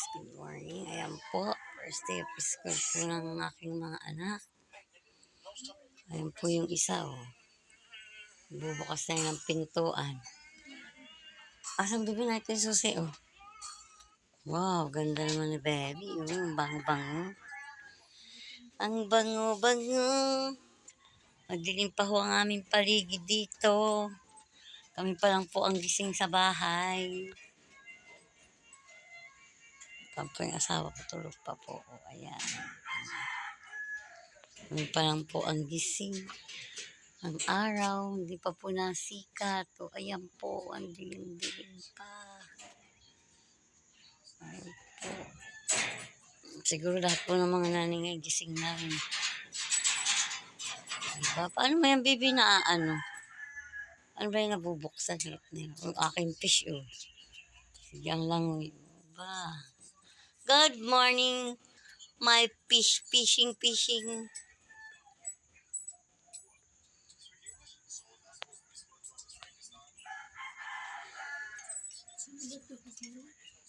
guys, good morning. Ayan po, first day of school po ng aking mga anak. Ayan po yung isa, oh. Bubukas na ng pintuan. Asang bibi natin susi, oh. Wow, ganda naman ni baby. Yung bang-bango. Ang bango-bango. Madilim pa ho ang aming paligid dito. Kami pa lang po ang gising sa bahay. Tapos yung asawa ko tulog pa po. O, ayan. Kami pa lang po ang gising. Ang araw, hindi pa po nasikat. O, ayan po, ang dilim-dilim pa. Ayan po. Siguro lahat po ng mga naningay gising na rin. Diba? Paano mo yung baby na ano? Ano ba yung nabubuksan? Hirap na aking fish, oh. Sige, ang langoy. Ba? Good morning, my fish, fishing, fishing.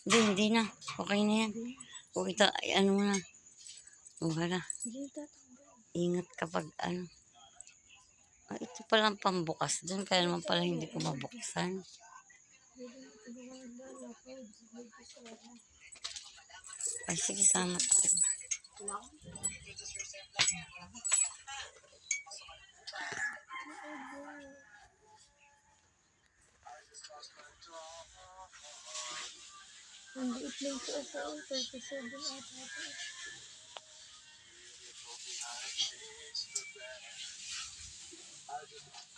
Hindi, hindi na. Okay na yan. O ito, ay, ano mo na. O hala. Ingat kapag ano. Ah, ito palang pambukas dun. Kaya naman pala hindi ko mabuksan. Ay, sige, sama tayo. Ang liit lang po ako, 37 ata po.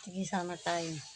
Sige, sama tayo.